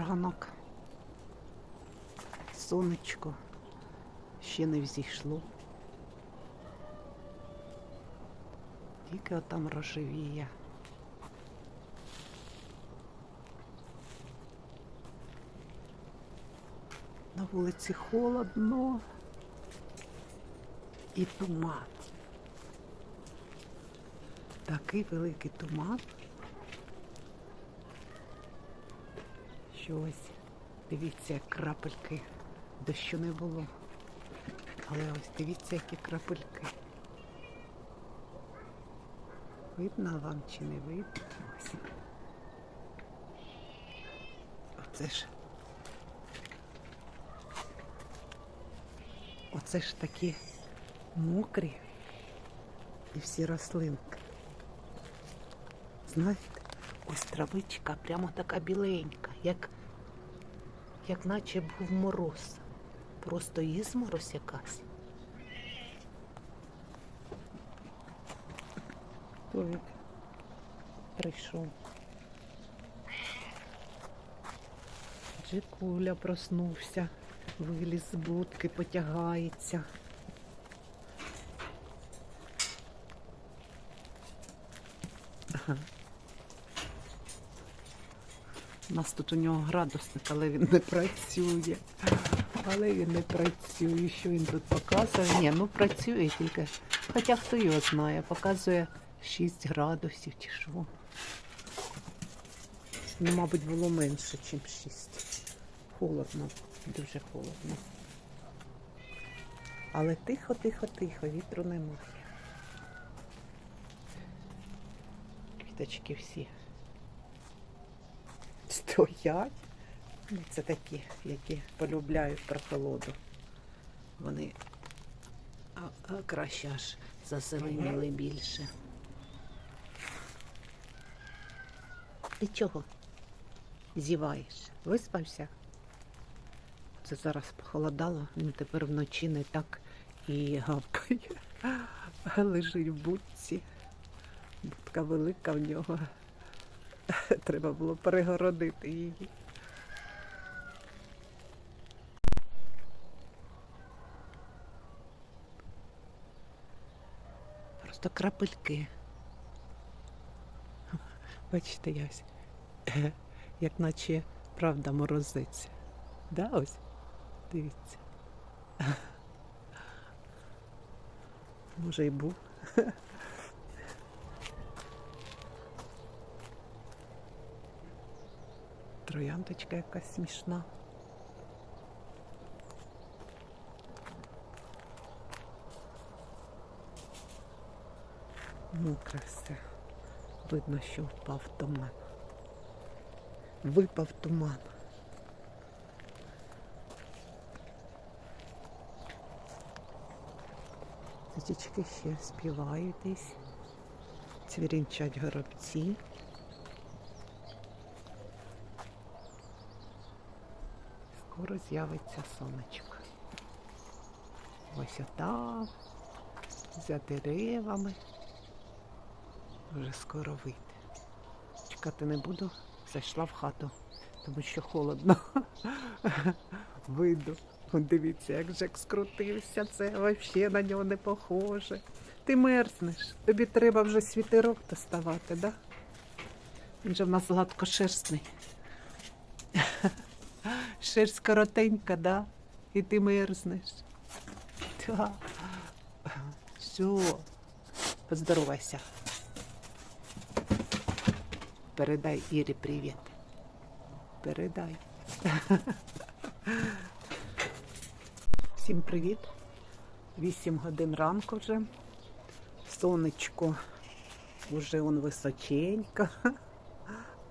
ранок. Сонечко ще не взійшло. Тільки отам рожевіє. На вулиці холодно і туман. Такий великий туман. Що ось, дивіться, як крапельки дощу не було. Але ось дивіться, які крапельки. Видно вам чи не видно? Ось. Оце ж. Оце ж такі мокрі і всі рослинки. Знаєте, ось травичка прямо така біленька, як, як наче був мороз. Просто ізморозь якась. Ой, прийшов. Джикуля проснувся, виліз з будки, потягається. Ага. У нас тут у нього градусник, але він не працює. Але він не працює. Що він тут показує? Ні, ну працює тільки. Хоча хто його знає, показує 6 градусів чи що. Ну, мабуть, було менше, ніж 6. Холодно, дуже холодно. Але тихо, тихо, тихо, вітру немає. Квіточки всі стоять. Ну, Це такі, які полюбляють прохолоду. Вони а, а, краще аж зазеленіли більше. Ти чого? Зіваєш? Виспався? Це зараз похолодало, він тепер вночі не так і гавкає. Лежить в будці. Будка велика в нього. Треба було перегородити її. Просто крапельки. Бачите, ясь, як наче правда морозиться. Да, ось? Дивіться. Може і був. Трояндочка якась смішна. Мокре все. Видно, що впав туман. Випав туман. Птички ще співають десь. Цвірінчать горобці. Скоро з'явиться сонечко. Ось отам, за деревами. Вже скоро вийде. Чекати не буду, зайшла в хату, тому що холодно. Вийду. Дивіться, як Жек скрутився, це взагалі на нього не похоже. Ти мерзнеш, тобі треба вже світерок доставати, да? Він же в нас гладкошерстний. Шерсть коротенька, да? І ти мерзнеш. Да. Все, поздоровайся. Передай Ірі привіт. Передай. Всім привіт. 8 годин ранку вже. Сонечко вже он височенько.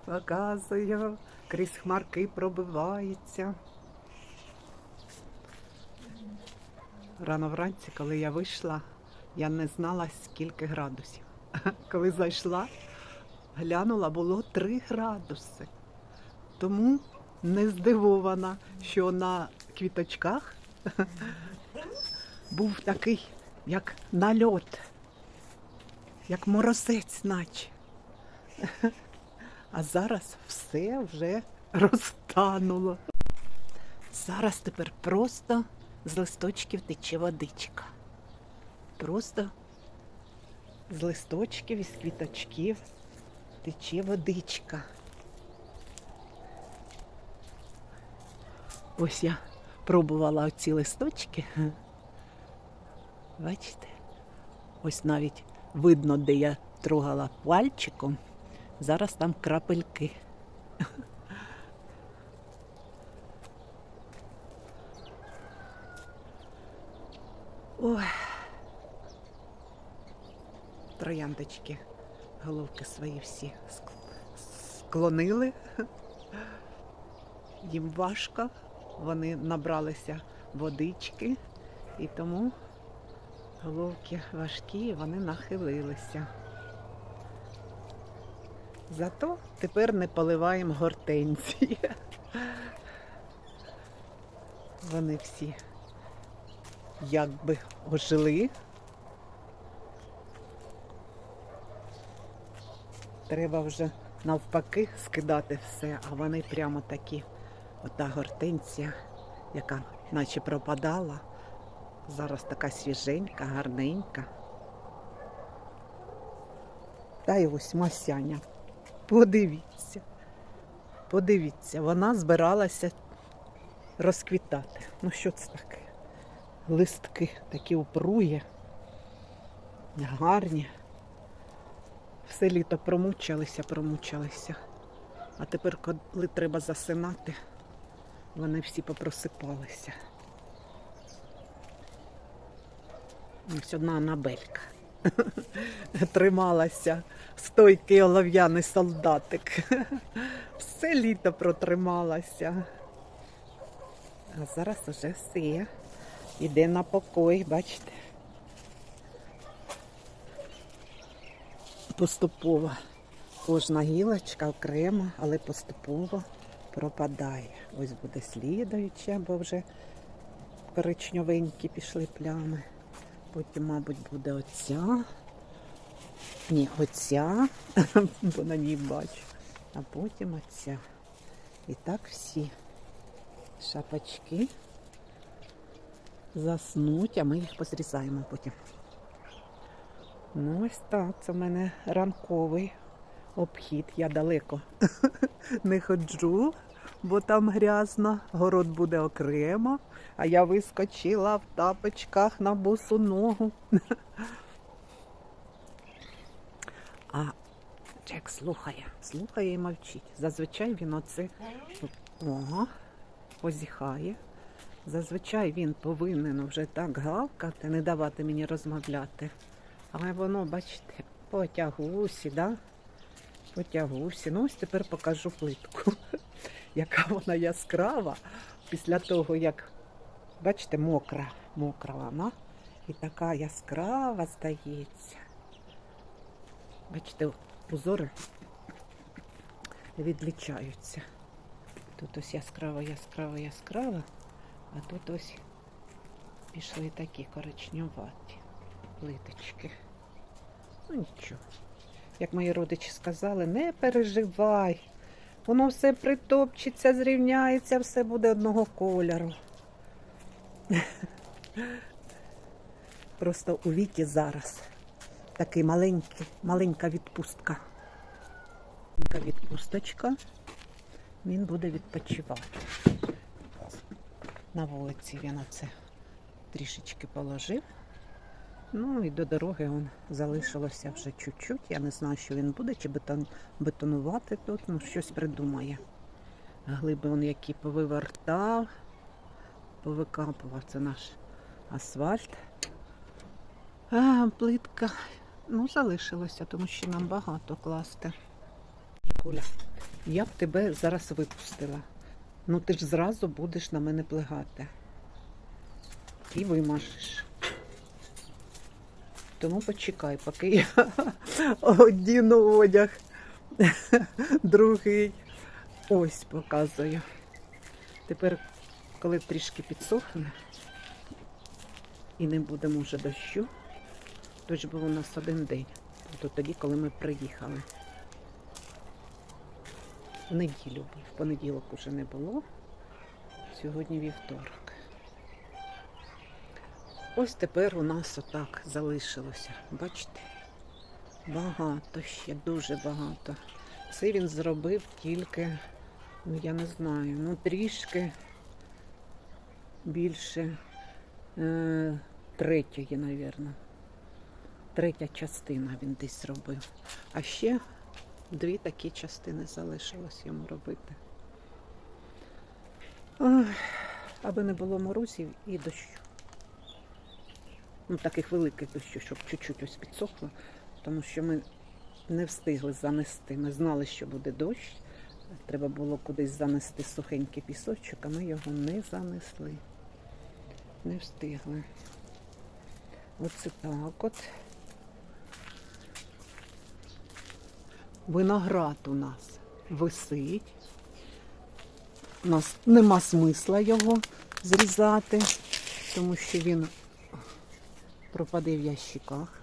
Показує, крізь хмарки пробивається. Рано вранці, коли я вийшла, я не знала, скільки градусів. Коли зайшла, глянула, було 3 градуси. Тому не здивована, що на квіточках був такий, як нальот, як морозець, наче. А зараз все вже розтануло. Зараз тепер просто з листочків тече водичка. Просто з листочків і з квіточків тече водичка. Ось я пробувала оці листочки. Бачите? Ось навіть видно, де я трогала пальчиком. Зараз там крапельки. Ой. Трояндочки, головки свої всі склонили. Їм важко, вони набралися водички, і тому головки важкі, вони нахилилися. Зато тепер не поливаємо гортензії. Вони всі якби ожили. Треба вже навпаки скидати все, а вони прямо такі. Ота гортенція, яка наче пропадала, зараз така свіженька, гарненька. Та й ось Масяня. Подивіться. Подивіться, вона збиралася розквітати. Ну що це таке? Листки такі упрує, гарні. Все літо промучалися, промучалися. А тепер, коли треба засинати, вони всі попросипалися. Ось одна Анабелька. Трималася стойкий олов'яний солдатик. Все літо протрималася. А зараз уже все. Іде на покой, бачите. Поступово кожна гілочка окремо, але поступово пропадає. Ось буде слідуюча, бо вже коричневенькі пішли плями. Потім, мабуть, буде оця. Ні, оця, бо на ній бачу. А потім оця. І так всі шапочки заснуть, а ми їх позрізаємо потім. Ну, ось так, це в мене ранковий обхід. Я далеко не ходжу, бо там грязно, город буде окремо, а я вискочила в тапочках на босу ногу. А Джек слухає, слухає і мовчить. Зазвичай він оце Ого, позіхає. Зазвичай він повинен вже так гавкати, не давати мені розмовляти. Але воно, бачите, потягусі, да? Потягусі. Ну, ось тепер покажу плитку, яка вона яскрава після того, як, бачите, мокра, мокра вона. І така яскрава здається. Бачите, узори відлічаються. Тут ось яскраво, яскраво, яскраво, а тут ось пішли такі коричневаті плиточки. Ну нічого. Як мої родичі сказали, не переживай. Воно все притопчеться, зрівняється, все буде одного кольору. Просто у віті зараз такий маленький, маленька відпустка. Маленька відпусточка. Він буде відпочивати. На вулиці він оце трішечки положив. Ну і до дороги он залишилося вже чуть-чуть. Я не знаю, що він буде, чи бетон, бетонувати тут, ну щось придумає. Глиби он які повивертав, повикапував. Це наш асфальт. А, плитка. Ну, залишилося, тому що нам багато класти. Жигуля, я б тебе зараз випустила. Ну ти ж зразу будеш на мене плигати. І вимашеш. Тому почекай, поки я одіну одяг, другий. Ось показую. Тепер, коли трішки підсохне і не буде може дощу, дощ був у нас один день. Тобто тоді, коли ми приїхали. В неділю. В понеділок уже не було. Сьогодні вівторок. Ось тепер у нас отак залишилося. Бачите? Багато ще, дуже багато. Це він зробив тільки, ну я не знаю, ну трішки більше е, третьої, мабуть. Третя частина він десь зробив. А ще дві такі частини залишилось йому робити. Ой, аби не було морозів і дощу. Ну, таких великих дощів, щоб чуть-чуть ось підсохло, тому що ми не встигли занести. Ми знали, що буде дощ. Треба було кудись занести сухенький пісочок, а ми його не занесли. Не встигли. Оце так от. Виноград у нас висить. У нас нема смисла його зрізати, тому що він пропаде в ящиках.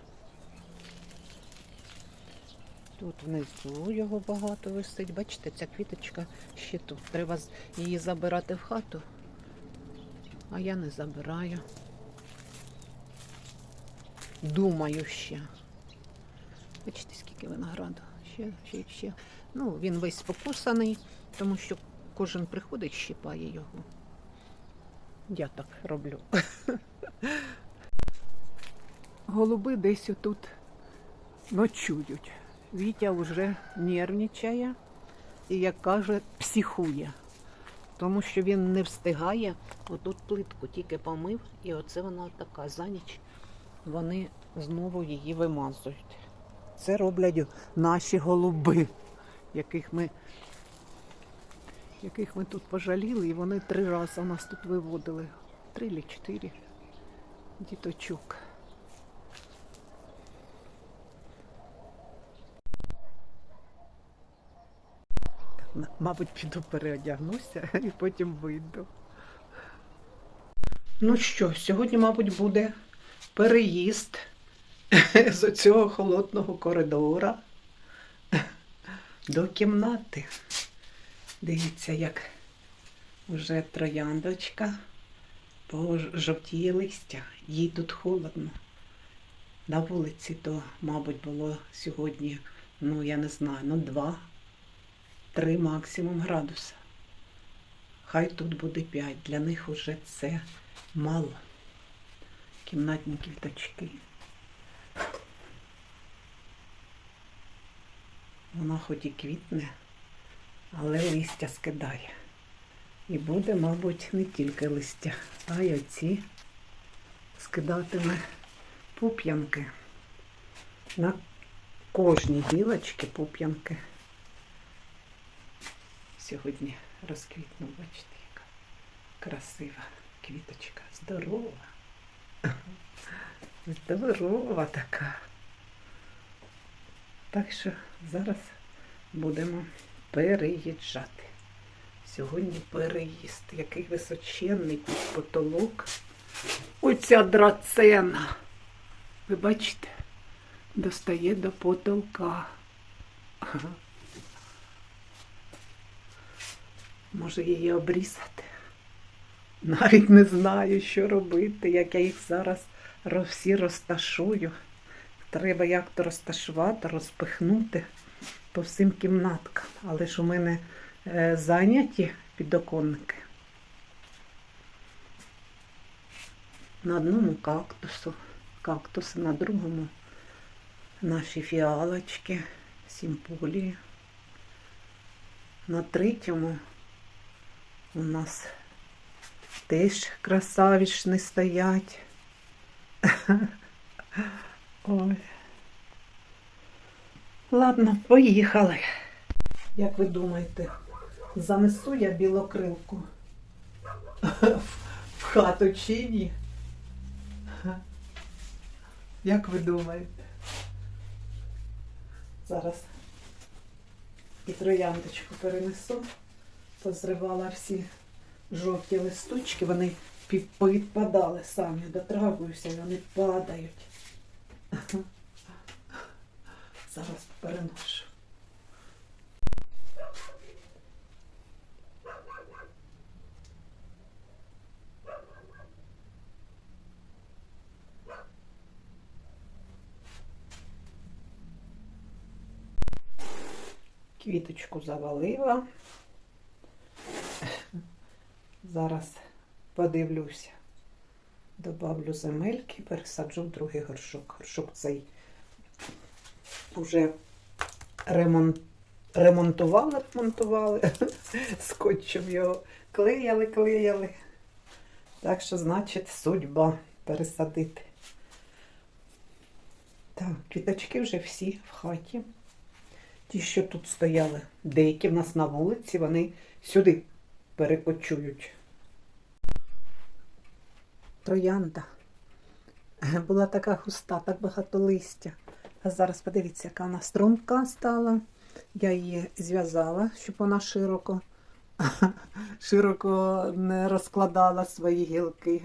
Тут внизу його багато висить. Бачите, ця квіточка ще тут. Треба її забирати в хату, а я не забираю. Думаю ще. Бачите, скільки винограду. Ще, ще, ще. Ну, він весь покусаний, тому що кожен приходить, щипає його. Я так роблю. Голуби десь отут ночують. Вітя вже нервничає і, як каже, психує. Тому що він не встигає. Отут плитку тільки помив, і оце вона така за ніч. Вони знову її вимазують. Це роблять наші голуби, яких ми, яких ми тут пожаліли, і вони три рази нас тут виводили. Три чи чотири діточок. Мабуть, піду переодягнуся і потім вийду. Ну що, сьогодні, мабуть, буде переїзд з цього холодного коридора до кімнати. Дивіться, як вже трояндочка пожовтіє листя. Їй тут холодно. На вулиці то, мабуть, було сьогодні, ну я не знаю, ну два, три максимум градуса. Хай тут буде п'ять. Для них уже це мало. Кімнатні квіточки. Вона хоч і квітне, але листя скидає. І буде, мабуть, не тільки листя, а й оці скидатиме пуп'янки. На кожній гілочці пуп'янки. Сьогодні розквітну, бачите, яка красива квіточка. Здорова. Здорова така. Так що зараз будемо переїжджати. Сьогодні переїзд. Який височенний потолок. Оця драцена. Ви бачите, достає до потолка. Ага. Може її обрізати? Навіть не знаю, що робити, як я їх зараз всі розташую. Треба як-то розташувати, розпихнути по всім кімнаткам. Але ж у мене е, зайняті підоконники. На одному кактусу, кактуси, на другому наші фіалочки, сімполії. На третьому у нас теж красавічні стоять. Ой. Ладно, поїхали. Як ви думаєте, занесу я білокрилку в хату чи ні? Як ви думаєте? Зараз і трояндочку перенесу, позривала всі жовті листочки, вони підпадали самі, дотрагуюся, вони падають. Зараз переношу. Квіточку завалила. Зараз подивлюся. Добавлю земельки, пересаджу в другий горшок. Горшок цей вже ремонт, ремонтували, ремонтували. Скотчем його клеяли, клеяли. Так що, значить, судьба пересадити. Так, квіточки вже всі в хаті. Ті, що тут стояли, деякі в нас на вулиці, вони сюди перекочують. Троянда. Була така густа, так багато листя. А зараз подивіться, яка вона струнка стала. Я її зв'язала, щоб вона широко, широко не розкладала свої гілки.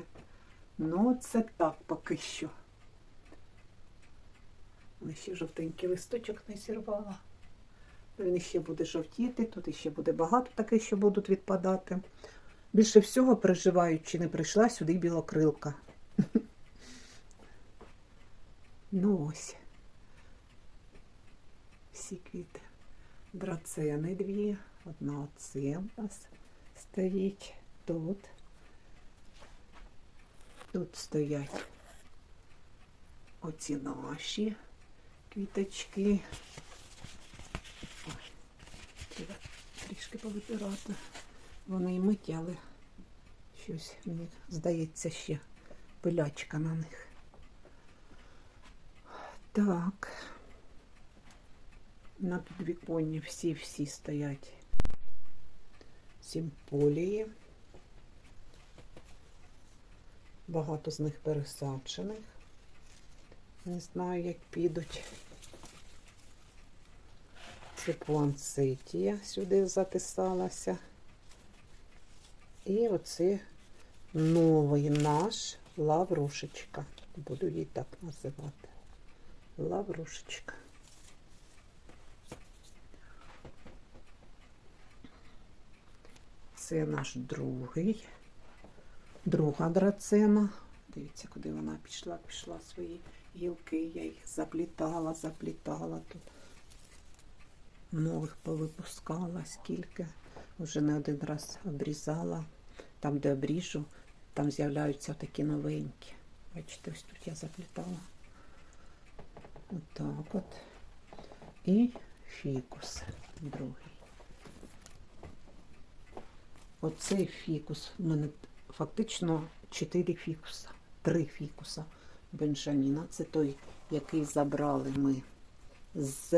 Ну, це так поки що. Але ще жовтенький листочок не зірвала. Він ще буде жовтіти, тут ще буде багато таких, що будуть відпадати. Більше всього переживаю, чи не прийшла сюди білокрилка. Ну ось. Всі квіти. Драцени дві. Одна оце у нас стоїть тут. Тут стоять оці наші квіточки. Ой, треба трішки повибирати. Вони і миті, але щось мені здається ще пилячка на них. Так. На підвіконні всі-всі стоять симполії. Багато з них пересаджених. Не знаю, як підуть. Це планцетія сюди затисалася. І оце новий наш лаврушечка. Буду її так називати. Лаврушечка. Це наш другий, друга драцена. Дивіться, куди вона пішла, пішла свої гілки. Я їх заплітала, заплітала тут. Нових повипускала скільки. Вже не один раз обрізала. Там, де обріжу, там з'являються такі новенькі. Бачите, ось тут я заплітала. Отак от. І фікус другий. Оцей фікус. У мене фактично 4 фікуса. Три фікуса Бенджаміна. Це той, який забрали ми з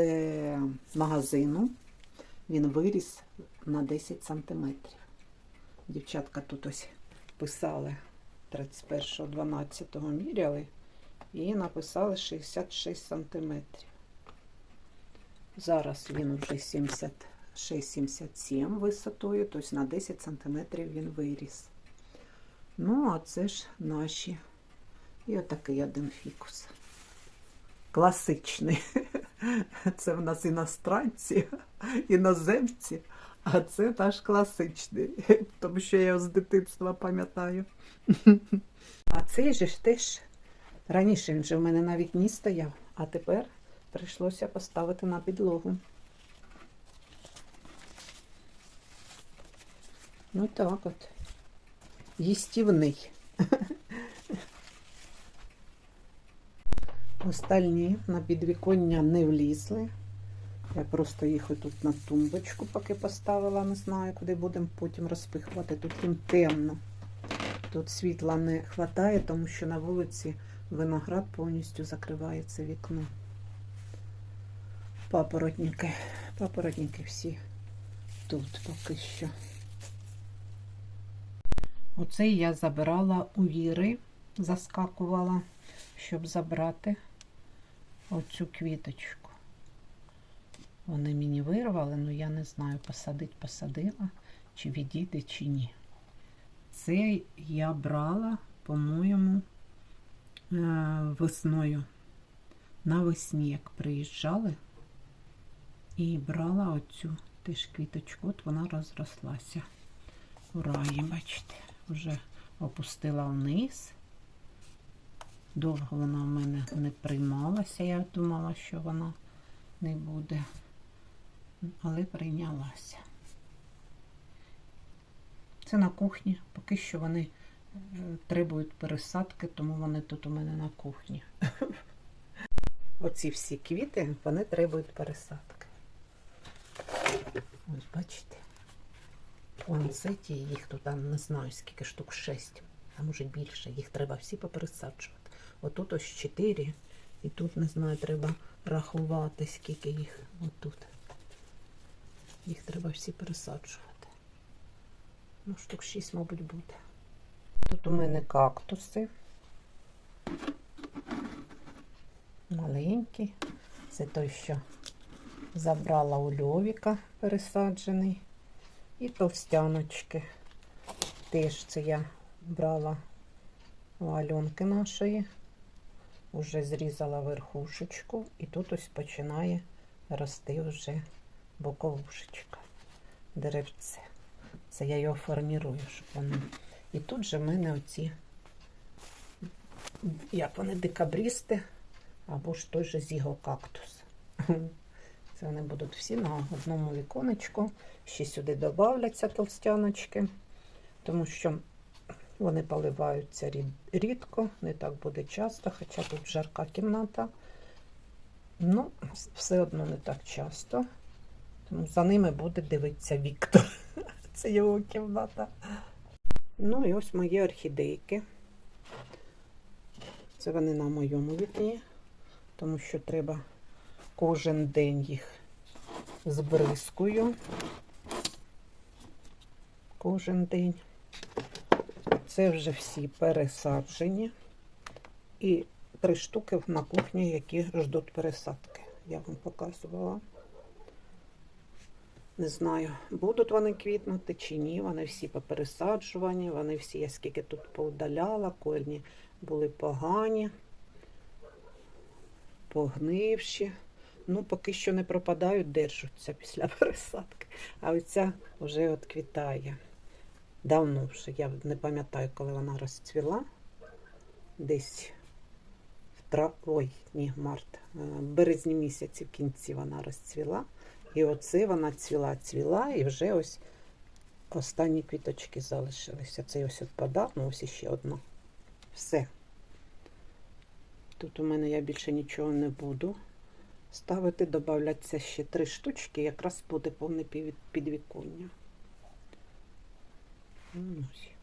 магазину. Він виріс на 10 сантиметрів. Дівчатка тут ось писали 31.12 міряли і написали 66 сантиметрів. Зараз він вже 76-77 висотою, тобто на 10 сантиметрів він виріс. Ну, а це ж наші. І отакий один фікус. Класичний. Це в нас іностранці, іноземці, а це наш класичний, тому що я його з дитинства пам'ятаю. А цей же ж теж раніше він же в мене навіть не стояв, а тепер прийшлося поставити на підлогу. Ну так от. Їстівний. Остальні на підвіконня не влізли. Я просто їх отут на тумбочку поки поставила, не знаю, куди будемо потім розпихувати. Тут їм темно. Тут світла не вистачає, тому що на вулиці виноград повністю закривається вікно. Папоротники. Папоротники всі тут поки що. Оцей я забирала у Віри, заскакувала, щоб забрати оцю квіточку. Вони мені вирвали, але я не знаю, посадить посадила, чи відійде, чи ні. Це я брала, по-моєму, е, весною. Навесні, як приїжджали, і брала оцю теж квіточку, от вона розрослася. У раї, бачите, вже опустила вниз. Довго вона в мене не приймалася, я думала, що вона не буде. але прийнялася. Це на кухні. Поки що вони е, требують пересадки, тому вони тут у мене на кухні. Оці всі квіти, вони требують пересадки. Ось бачите. Ланцеті, їх тут не знаю скільки штук, шесть, а може більше. Їх треба всі попересаджувати. Отут ось чотири, і тут не знаю, треба рахувати, скільки їх отут. Їх треба всі пересаджувати. Ну, штук шість, мабуть, буде. Тут у мене кактуси. Маленькі. Це той, що забрала у Льовіка пересаджений. І товстяночки. Теж це я брала у Альонки нашої. Уже зрізала верхушечку, і тут ось починає рости вже боковушечка, деревце. Це я його формірую, щоб воно. І тут же в мене оці, як вони декабрісти, або ж той же зігокактус. Це вони будуть всі на одному віконечку. Ще сюди додавляться толстяночки, тому що вони поливаються рідко, не так буде часто, хоча тут жарка кімната. Ну, все одно не так часто. Тому за ними буде дивитися Віктор. Це його кімната. Ну і ось мої орхідейки. Це вони на моєму вікні, тому що треба кожен день їх збризкую. Кожен день. Це вже всі пересаджені. І три штуки на кухні, які ждуть пересадки. Я вам показувала. Не знаю, будуть вони квітнути чи ні. Вони всі попересаджувані, вони всі, я скільки тут поудаляла, кольні були погані, погнивші. Ну, поки що не пропадають, держаться після пересадки. А оця вже от квітає. Давно вже, я не пам'ятаю, коли вона розцвіла. Десь в тра... Ой, ні, март. е, березні місяці в кінці вона розцвіла. І оце вона цвіла, цвіла, і вже ось останні квіточки залишилися. Це ось відпадав, ну ось іще одна. Все. Тут у мене я більше нічого не буду ставити, додавляться ще три штучки, якраз буде повне підвіконня. Ну, ось.